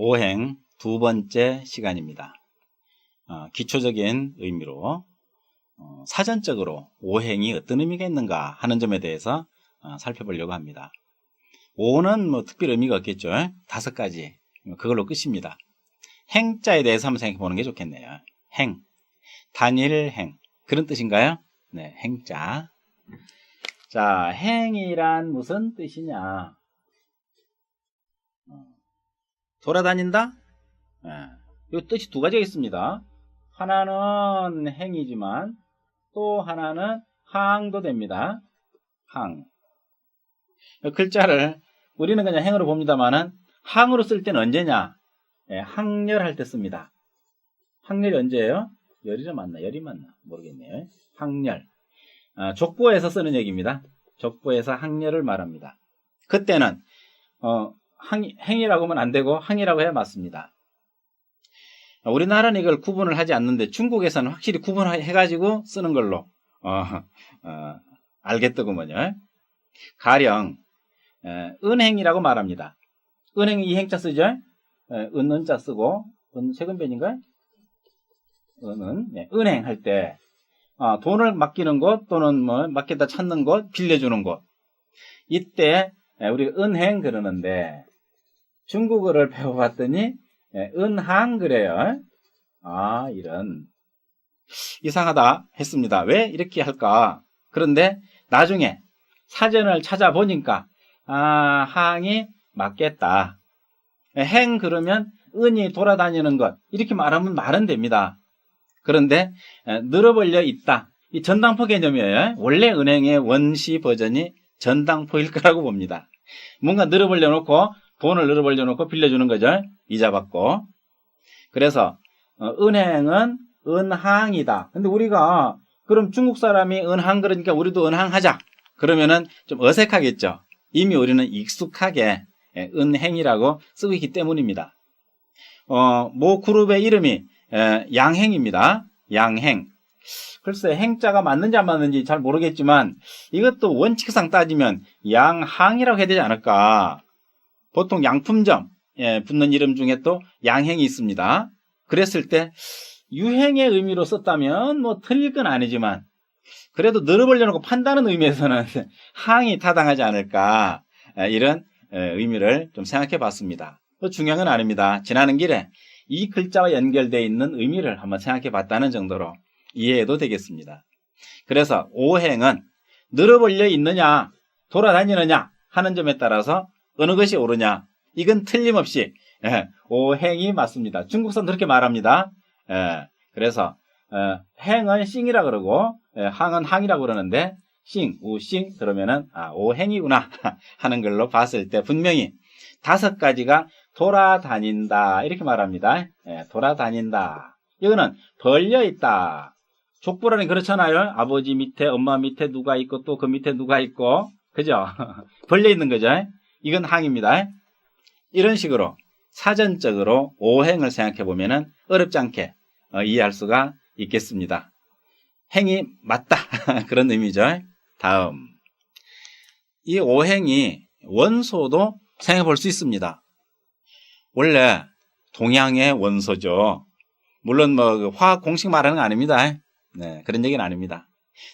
오행 두 번째 시간입니다. 어, 기초적인 의미로 어, 사전적으로 오행이 어떤 의미가 있는가 하는 점에 대해서 어, 살펴보려고 합니다. 오는 뭐 특별 의미가 없겠죠. 다섯 가지 그걸로 끝입니다. 행자에 대해서 한번 생각해 보는 게 좋겠네요. 행, 단일행 그런 뜻인가요? 네, 행자. 자, 행이란 무슨 뜻이냐? 어, 돌아다닌다? 네, 이 뜻이 두 가지가 있습니다. 하나는 행이지만 또 하나는 항도 됩니다. 항. 글자를 우리는 그냥 행으로 봅니다만은 항으로 쓸 때는 언제냐? 예, 항열할 때 씁니다. 항열이 언제예요? 열이라 맞나? 열이 맞나? 모르겠네요. 항열. 아, 족보에서 쓰는 얘기입니다. 족보에서 항열을 말합니다. 그때는 어, 항, 행이라고 하면 안 되고 항이라고 해야 맞습니다. 우리나라는 이걸 구분을 하지 않는데 중국에서는 확실히 구분해가지고 쓰는 걸로 어, 어, 알겠더구먼요. 가령 에, 은행이라고 말합니다. 은행 이 행자 쓰죠? 에, 은은자 쓰고 은 세금변인가요? 은은 예, 은행 할때 어, 돈을 맡기는 곳 또는 뭐 맡기다 찾는 곳 빌려주는 곳 이때 에, 우리 은행 그러는데 중국어를 배워봤더니 예, 은항 그래요. 아, 이런. 이상하다 했습니다. 왜 이렇게 할까? 그런데 나중에 사전을 찾아보니까, 아, 항이 맞겠다. 예, 행 그러면 은이 돌아다니는 것. 이렇게 말하면 말은 됩니다. 그런데 예, 늘어버려 있다. 이 전당포 개념이에요. 원래 은행의 원시 버전이 전당포일 거라고 봅니다. 뭔가 늘어버려 놓고 돈을 늘어버려 놓고 빌려주는 거죠. 이자 받고. 그래서 어, 은행은 은항이다. 근데 우리가 그럼 중국 사람이 은항 그러니까 우리도 은항 하자. 그러면은 좀 어색하겠죠. 이미 우리는 익숙하게 예, 은행이라고 쓰고 있기 때문입니다. 어, 모 그룹의 이름이 에, 양행입니다. 양행. 글쎄 행자가 맞는지 안 맞는지 잘 모르겠지만 이것도 원칙상 따지면 양항이라고 해야 되지 않을까. 보통 양품점 예, 붙는 이름 중에 또 양행이 있습니다. 그랬을 때 유행의 의미로 썼다면 뭐 틀릴 건 아니지만 그래도 늘어버려놓고 판다는 의미에서는 항이 타당하지 않을까 예, 이런 예, 의미를 좀 생각해 봤습니다. 뭐 중요한 건 아닙니다. 지나는 길에 이 글자와 연결되어 있는 의미를 한번 생각해 봤다는 정도로 이해해도 되겠습니다. 그래서 오행은 늘어버려 있느냐 돌아다니느냐 하는 점에 따라서 어느 것이 옳으냐? 이건 틀림없이 예, 오행이 맞습니다. 중국선 그렇게 말합니다. 예, 그래서 어, 행은 싱이라 그러고 예, 항은 항이라 그러는데 싱, 우싱 그러면은 아, 오행이구나 하는 걸로 봤을 때 분명히 다섯 가지가 돌아다닌다 이렇게 말합니다. 예, 돌아다닌다. 이거는 벌려 있다. 족보라는 그렇잖아요. 아버지 밑에 엄마 밑에 누가 있고 또 그 밑에 누가 있고 그죠? 벌려 있는 거죠. 이건 항입니다. 이런 식으로 사전적으로 오행을 생각해 보면 어렵지 않게 어, 이해할 수가 있겠습니다. 행이 맞다 그런 의미죠. 다음 이 오행이 원소도 생각해 볼 수 있습니다. 원래 동양의 원소죠. 물론 뭐그 화학 공식 말하는 거 아닙니다. 네, 그런 얘기는 아닙니다.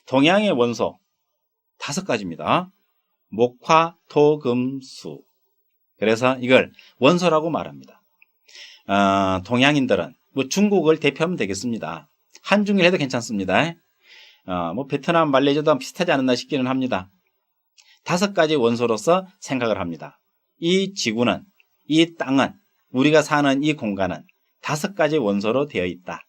동양의 원소 다섯 가지입니다. 목화, 토, 금, 수. 그래서 이걸 원소라고 말합니다. 어, 동양인들은 뭐 중국을 대표하면 되겠습니다. 한중일 해도 괜찮습니다. 어, 뭐 베트남, 말레이시아도 비슷하지 않았나 싶기는 합니다. 다섯 가지 원소로서 생각을 합니다. 이 지구는, 이 땅은, 우리가 사는 이 공간은 다섯 가지 원소로 되어 있다.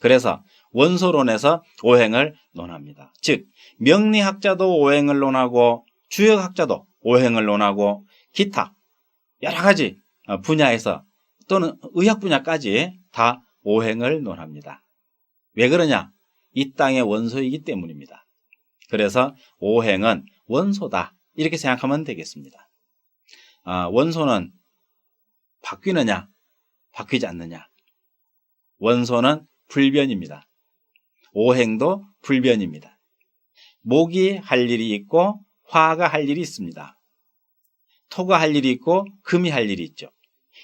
그래서 원소론에서 오행을 논합니다. 즉, 명리학자도 오행을 논하고 주역학자도 오행을 논하고 기타 여러 가지 어, 분야에서 또는 의학 분야까지 다 오행을 논합니다. 왜 그러냐? 이 땅의 원소이기 때문입니다. 그래서 오행은 원소다. 이렇게 생각하면 되겠습니다. 아, 원소는 바뀌느냐? 바뀌지 않느냐? 원소는 불변입니다. 오행도 불변입니다. 목이 할 일이 있고 화가 할 일이 있습니다. 토가 할 일이 있고 금이 할 일이 있죠.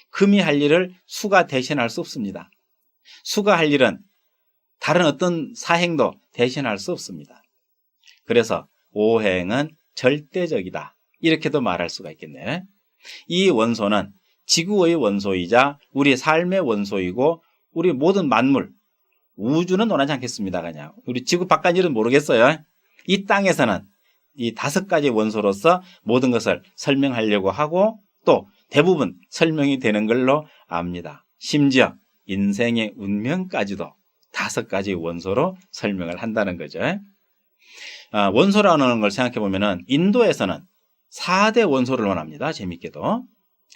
금이 할 일을 수가 대신할 수 없습니다. 수가 할 일은 다른 어떤 사행도 대신할 수 없습니다. 그래서 오행은 절대적이다. 이렇게도 말할 수가 있겠네. 이 원소는 지구의 원소이자 우리 삶의 원소이고 우리 모든 만물, 우주는 논하지 않겠습니다. 그냥 우리 지구 바깥 일은 모르겠어요. 이 땅에서는 이 다섯 가지 원소로서 모든 것을 설명하려고 하고 또 대부분 설명이 되는 걸로 압니다. 심지어 인생의 운명까지도 다섯 가지 원소로 설명을 한다는 거죠. 아, 원소라는 걸 생각해 보면은 인도에서는 4대 원소를 원합니다. 재밌게도.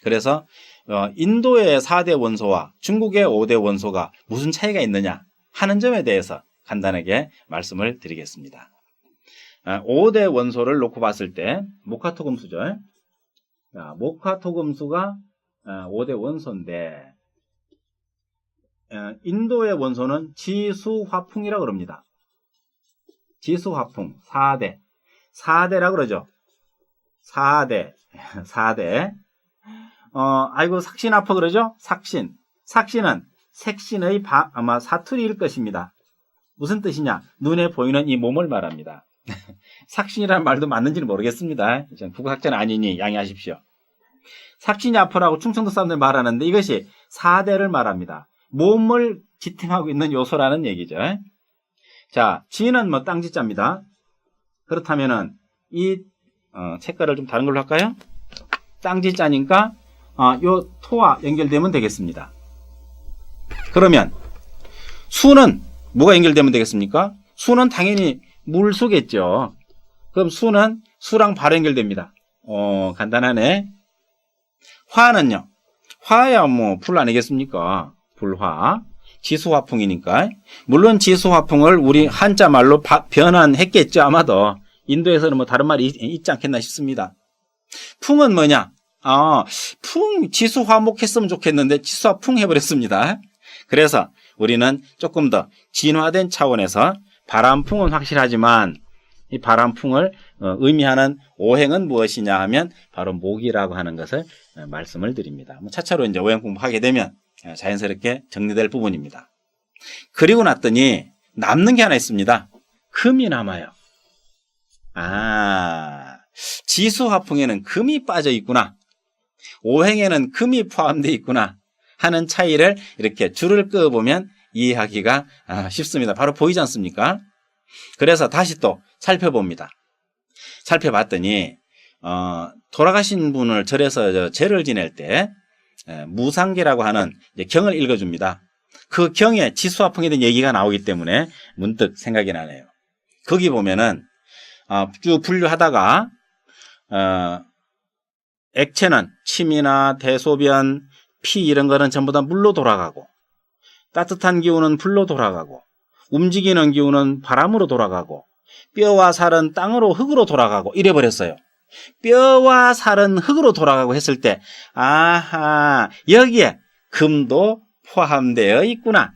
그래서 어, 인도의 4대 원소와 중국의 5대 원소가 무슨 차이가 있느냐 하는 점에 대해서 간단하게 말씀을 드리겠습니다. 5대 아, 원소를 놓고 봤을 때 목화토금수죠. 목화토금수가 5대 아, 원소인데 인도의 원소는 지수화풍이라고 그럽니다. 지수화풍 4대 4대라 그러죠. 4대 4대 어, 아이고 삭신 아파 그러죠? 삭신 삭신은 색신의 바, 아마 사투리일 것입니다. 무슨 뜻이냐? 눈에 보이는 이 몸을 말합니다. 삭신이라는 말도 맞는지는 모르겠습니다. 국어학자는 아니니 양해하십시오. 삭신이 아프라고 충청도 사람들 말하는데 이것이 4대를 말합니다. 몸을 지탱하고 있는 요소라는 얘기죠. 자, 지는 뭐 땅지자입니다. 그렇다면은 이 어, 색깔을 좀 다른 걸로 할까요? 땅지자니까 어, 요 토와 연결되면 되겠습니다. 그러면 수는 뭐가 연결되면 되겠습니까? 수는 당연히 물수겠죠. 그럼 수는 수랑 바로 연결됩니다. 어, 간단하네. 화는요. 화야 뭐 불 아니겠습니까? 불화. 지수화풍이니까. 물론 지수화풍을 우리 한자 말로 변환했겠죠. 아마도. 인도에서는 뭐 다른 말이 있, 지 않겠나 싶습니다. 풍은 뭐냐? 아, 풍, 지수화목 했으면 좋겠는데 지수화풍 해버렸습니다. 그래서 우리는 조금 더 진화된 차원에서 바람풍은 확실하지만 이 바람풍을 어, 의미하는 오행은 무엇이냐 하면 바로 목이라고 하는 것을 어, 말씀을 드립니다. 뭐 차차로 이제 오행 공부하게 되면 어, 자연스럽게 정리될 부분입니다. 그리고 났더니 남는 게 하나 있습니다. 금이 남아요. 아, 지수화풍에는 금이 빠져 있구나. 오행에는 금이 포함되어 있구나. 하는 차이를 이렇게 줄을 그어보면 이해하기가 아, 쉽습니다. 바로 보이지 않습니까? 그래서 다시 또 살펴봅니다. 살펴봤더니 어, 돌아가신 분을 절에서 제를 지낼 때 무상계라고 하는 경을 읽어줍니다. 그 경에 지수화풍에 대한 얘기가 나오기 때문에 문득 생각이 나네요. 거기 보면은 어, 쭉 분류하다가 어, 액체는 침이나 대소변, 피 이런 거는 전부 다 물로 돌아가고 따뜻한 기운은 불로 돌아가고 움직이는 기운은 바람으로 돌아가고 뼈와 살은 땅으로 흙으로 돌아가고 이래 버렸어요. 뼈와 살은 흙으로 돌아가고 했을 때 아하 여기에 금도 포함되어 있구나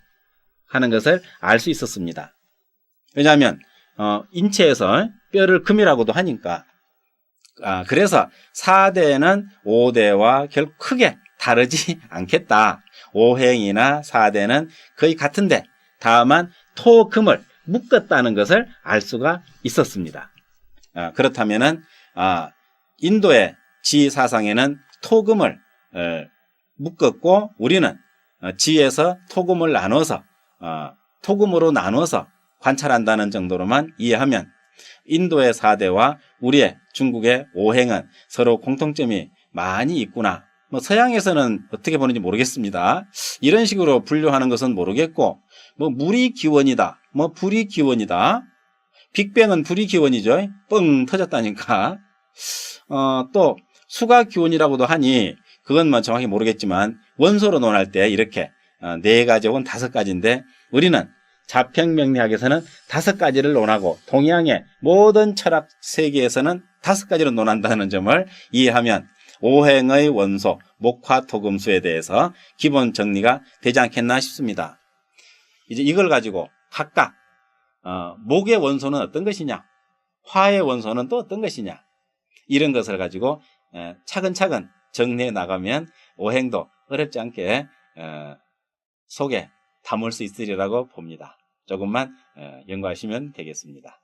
하는 것을 알 수 있었습니다. 왜냐하면 어, 인체에서 뼈를 금이라고도 하니까 아, 그래서 4대는 5대와 결국 크게 다르지 않겠다. 오행이나 사대는 거의 같은데 다만 토 금을 묶었다는 것을 알 수가 있었습니다. 아, 그렇다면은 아, 인도의 지 사상에는 토금을 어, 묶었고 우리는 어, 지에서 토금을 나눠서 어, 토금으로 나눠서 관찰한다는 정도로만 이해하면 인도의 사대와 우리의 중국의 오행은 서로 공통점이 많이 있구나 뭐 서양에서는 어떻게 보는지 모르겠습니다. 이런 식으로 분류하는 것은 모르겠고 뭐 물이 기원이다. 뭐 불이 기원이다. 빅뱅은 불이 기원이죠. 뻥 터졌다니까. 어, 또 수가 기원이라고도 하니 그건 뭐 정확히 모르겠지만 원소로 논할 때 이렇게 어, 네 가지 혹은 다섯 가지인데 우리는 자평명리학에서는 다섯 가지를 논하고 동양의 모든 철학 세계에서는 다섯 가지로 논한다는 점을 이해하면 오행의 원소, 목화토금수에 대해서 기본 정리가 되지 않겠나 싶습니다. 이제 이걸 가지고 각각 어, 목의 원소는 어떤 것이냐, 화의 원소는 또 어떤 것이냐, 이런 것을 가지고 에, 차근차근 정리해 나가면 오행도 어렵지 않게 어, 속에 담을 수 있으리라고 봅니다. 조금만 어, 연구하시면 되겠습니다.